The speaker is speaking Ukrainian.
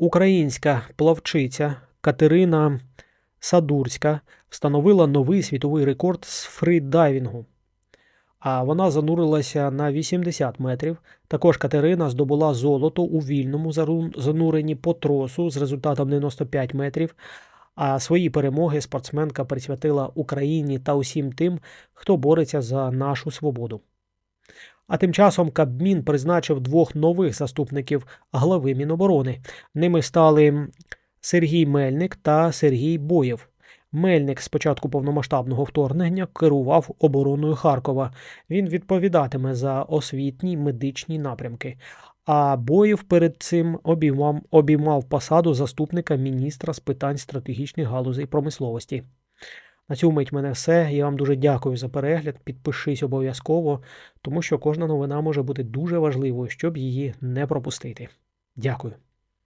Українська плавчиця Катерина Садурська встановила новий світовий рекорд з фридайвінгу. А вона занурилася на 80 метрів. Також Катерина здобула золото у вільному зануренні по тросу з результатом 95 метрів. А свої перемоги спортсменка присвятила Україні та усім тим, хто бореться за нашу свободу. А тим часом Кабмін призначив двох нових заступників глави Міноборони. Ними стали Сергій Мельник та Сергій Боєв. Мельник з початку повномасштабного вторгнення керував обороною Харкова. Він відповідатиме за освітні медичні напрямки. А Боєв перед цим обіймав, обіймав посаду заступника міністра з питань стратегічних галузей промисловості. На цю мить мене все. Я вам дуже дякую за перегляд. Підпишись обов'язково, тому що кожна новина може бути дуже важливою, щоб її не пропустити. Дякую.